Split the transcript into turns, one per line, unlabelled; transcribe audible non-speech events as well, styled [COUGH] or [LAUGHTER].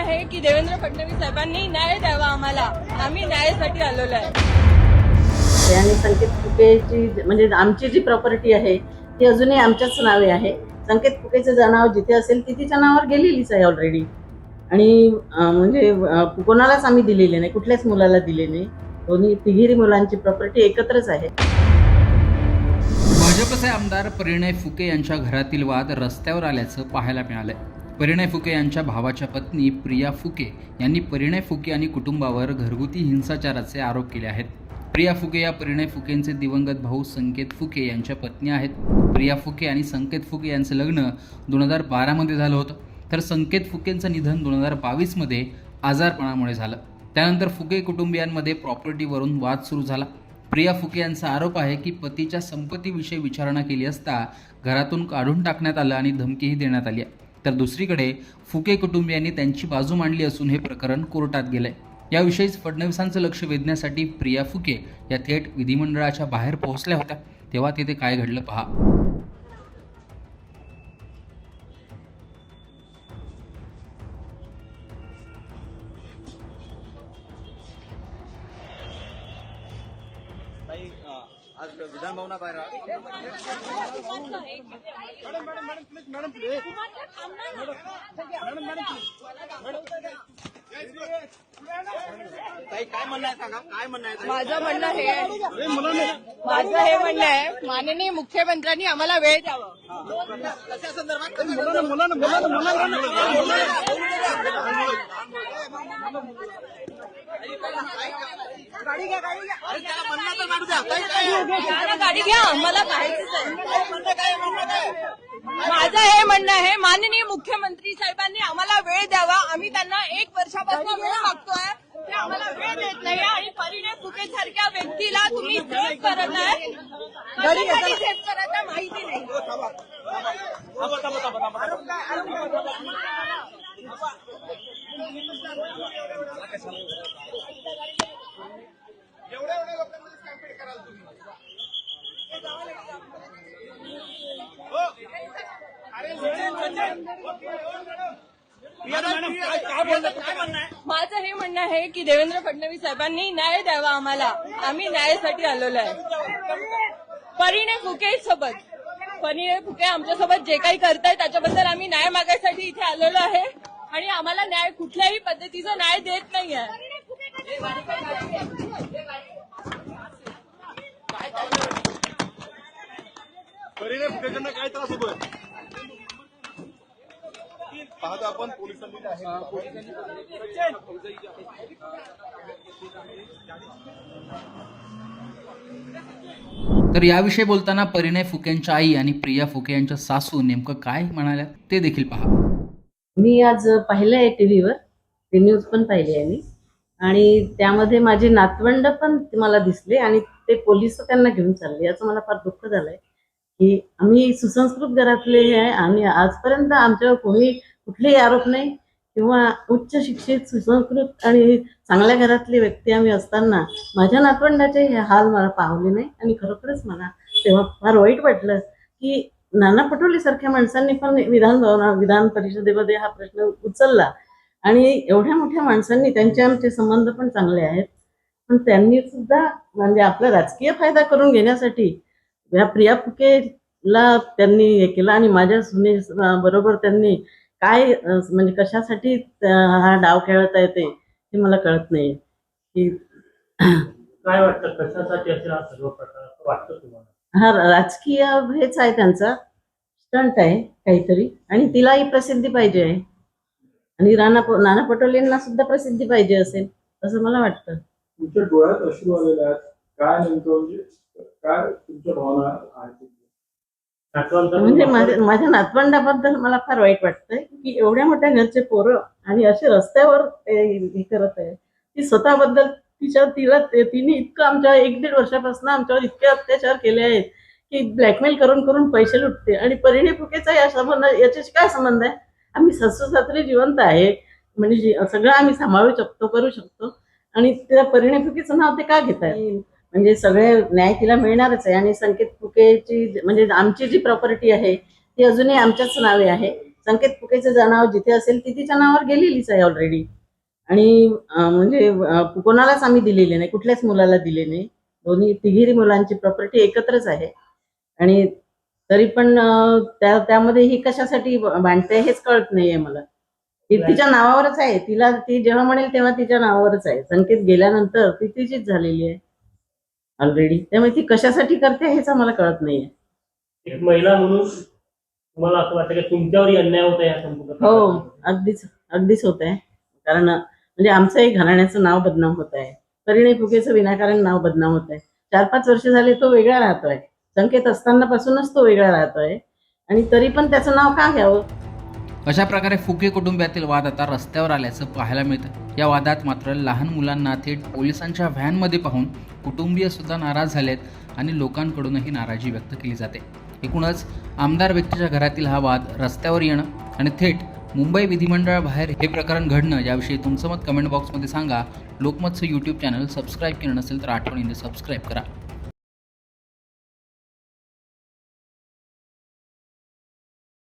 आहे की देवेंद्र फडणवीस साहेबांनी न्याय द्यावा आम्हाला. आम्ही न्यायासाठी आलेलो आहे.
आणि संकेत फुकेची म्हणजे आमची जी प्रॉपर्टी आहे ती अजूनही आमच्याच नावे आहे. संकेत फुकेचं नाव जिथे असेल ती तिच्या नावावर गेलेलीच आहे ऑलरेडी आणि म्हणजे कोणालाच आम्ही दिलेले नाही कुठल्याच मुलाला दिले नाही. दोन्ही तिघिरी मुलांची प्रॉपर्टी एकत्रच आहे.
भाजपचे आमदार परिणय फुके यांच्या घरातील वाद रस्त्यावर आल्याचं पाहायला मिळालंय. परिणय फुके यांच्या भावाच्या पत्नी प्रिया फुके यांनी परिणय फुके आणि कुटुंबावर घरगुती हिंसाचाराचे आरोप केले आहेत. प्रिया फुके या परिणय फुकेंचे दिवंगत भाऊ संकेत फुके यांच्या पत्नी आहेत. प्रिया फुके आणि संकेत फुके यांचं लग्न दोन हजार बारामध्ये झालं होतं. तर संकेत फुकेंचं निधन दोन हजार बावीसमध्ये आजारपणामुळे झालं. त्यानंतर फुके कुटुंबियांमध्ये प्रॉपर्टीवरून वाद सुरू झाला. प्रिया फुके यांचा आरोप आहे की पतीच्या संपत्तीविषयी विचारणा केली असता घरातून काढून टाकण्यात आलं आणि धमकीही देण्यात आली आहे. तर दुसरीकडे फुके कुटुंबियांनी त्यांची बाजू मांडली असून हे प्रकरण कोर्टात गेलंय. याविषयीच फडणवीसांचं लक्ष वेधण्यासाठी प्रिया फुके या थेट विधिमंडळाच्या बाहेर पोहोचल्या होत्या. तेव्हा तिथे काय घडलं पहा.
ताई आज विधान भवनाबाहेर आहात. ताई काय म्हणणं आहे सांगा काय म्हणणं आहे ताई?
माझं म्हणणं हे आहे माझं हे म्हणणं आहे माननीय मुख्यमंत्र्यांनी आम्हाला वेळ द्यावा
कशा संदर्भात अरे त्याला म्हणणं तर काढू द्या ताई, काय? आहे?
घ्या ना गाडी घ्या मला माहितीच आहे.
काय म्हणणं काय म्हणणं काय?
माझं हे म्हणणं आहे माननीय मुख्यमंत्री साहेबांनी आम्हाला वेळ द्यावा. आम्ही त्यांना एक वर्षापासून वेळ मागतोय. ते आम्हाला वेळ देत नाही. आणि परिणय फुके सारख्या व्यक्तीला तुम्ही करत आहे कशासाठी सेफ करत आहे माहिती नाही
थांबा थांबा थांबा थांबा काय बोलणं काय म्हणणं आहे
माझं हे म्हणणं आहे की देवेंद्र फडणवीस साहेबांनी न्याय द्यावा आम्हाला. आम्ही न्यायासाठी आलेलो आहे. परिणय फुके सोबत. परिणय फुके आमच्यासोबत जे काही करताय त्याच्याबद्दल आम्ही न्याय मागायसाठी इथे आलेलो आहे. आणि आम्हाला न्याय कुठल्याही पद्धतीचा न्याय देत नाही आहे
परिणय फुटेकडनं काय त्रास होतोय? पाहतो आपण पोलिसांनी
तर याविषयी बोलताना परिणय फुकेंच्या आई आणि प्रिया फुके यांच्या सासू नेमकं काय म्हणाल्या ते देखील पहा.
मी आज पाहिलं आहे टी व्हीवर ते न्यूज पण पाहिली आहे मी. आणि त्यामध्ये माझे नातवंड पण मला दिसले आणि ते पोलीस त्यांना घेऊन चालले. याचं मला फार दुःख झालंय की आम्ही सुसंस्कृत घरातले आहे आणि आजपर्यंत आमच्यावर कोणी कुठलेही आरोप नाही. किंवा उच्च शिक्षित सुसंस्कृत आणि चांगल्या घरातली व्यक्ती आम्ही असताना माझ्या नातवंडाचे हे हाल मला पाहले नाही. आणि खरोखरच मला तेव्हा फार वाईट वाटलं की नाना पटोलेसारख्या माणसांनी पण विधान भवना विधान परिषदेमध्ये हा प्रश्न उचलला. आणि एवढ्या मोठ्या माणसांनी त्यांचे आमचे संबंध पण चांगले आहेत. पण त्यांनी सुद्धा म्हणजे आपला राजकीय फायदा करून घेण्यासाठी या प्रिया फुकेला त्यांनी हे केलं आणि माझ्या सुने बरोबर त्यांनी काय म्हणजे कशासाठी हा डाव खेळत आहे ते हे मला कळत नाही की [CLEARS THROAT]
काय वाटतं कशासाठी असेल हा सर्व प्रकार असं वाटतं तुम्हाला?
हा राजकीय हेच आहे त्यांचा. स्टंट आहे काहीतरी. आणि तिलाही प्रसिद्धी पाहिजे आहे. आणि राणा प- नाना पटोलेंना सुद्धा प्रसिद्धी पाहिजे असेल असं मला वाटतं.
तुमच्या डोळ्यात अश्रू आलेले आहेत. काय नेमकं म्हणजे काय तुमच्या भावना आहेत?
म्हणजे माझ्या माझ्या नातवंडाबद्दल मला फार वाईट वाटतंय की एवढ्या मोठ्या घरचे पोरं आणि असे रस्त्यावर हे करत आहे. ती स्वतःबद्दल तिच्या तिला तिने इतकं आमच्या एक दीड वर्षापासून आमच्यावर इतके अत्याचार केले आहेत की ब्लॅकमेल करून करून पैसे लुटते आणि परिणी फुकेचा या संबंध याच्याशी काय संबंध आहे? आम्ही सासू सासरे जिवंत आहे. म्हणजे सगळं आम्ही सांभाळू शकतो करू शकतो. आणि त्या परिणी फुकेचं नाव ते का घेत आहे म्हणजे सगळे न्याय तिला मिळणारच आहे. आणि संकेत फुकेची म्हणजे आमची जी प्रॉपर्टी आहे ती अजूनही आमच्याच नावे आहे. संकेत फुकेचं नाव जिथे असेल ती तिच्या नावावर गेलेलीच आहे ऑलरेडी आणि म्हणजे कोणालाच आम्ही दिलेले नाही कुठल्याच मुलाला दिले नाही. दोन्ही तिघिरी मुलांची प्रॉपर्टी एकत्रच आहे. आणि तरी पण त्या त्यामध्ये ही कशासाठी बांधते हेच कळत नाहीये मला. ती तिच्या नावावरच आहे. तिला ती जेव्हा म्हणेल तेव्हा तिच्या नावावरच आहे. संकेत गेल्यानंतर ती तिचीच झालेली आहे. ऑलरेडी त्यामुळे ती कशासाठी करते हेच आम्हाला कळत नाहीये.
एक महिला म्हणून तुम्हाला असं वाटतं की तुमच्यावरही अन्याय होत आहे या संपूर्ण
हो? अगदीच अगदीच होत आहे. कारण म्हणजे आमचंही घराण्याचं नाव बदनाम होत आहे. परिणय फुकेचं विनाकारण नाव बदनाम होत आहे. चार पाच वर्ष झाले तो वेगळा राहतोय. संकेत असताना पासूनच तो वेगळा राहतोय. आणि तरी पण त्याचं नाव का घ्यावं?
अशा प्रकारे फुके कुटुंबातील वाद आता रस्त्यावर आल्याचं पाहायला मिळतं. या वादात मात्र लहान मुलांना थेट पोलिसांच्या व्हॅनमध्ये पाहून कुटुंबीय सुद्धा नाराज झालेत आणि लोकांकडूनही नाराजी व्यक्त केली जाते. एकूणच आमदार व्यक्तीच्या घरातील हा वाद रस्त्यावर येणं आणि थेट मुंबई विधिमंडळाबाहेर हे प्रकरण घडणं याविषयी तुमचं मत कमेंट बॉक्समध्ये सांगा. लोकमतचं यूट्यूब चॅनल सबस्क्राईब केलं नसेल तर आठवणीने सबस्क्राईब करा.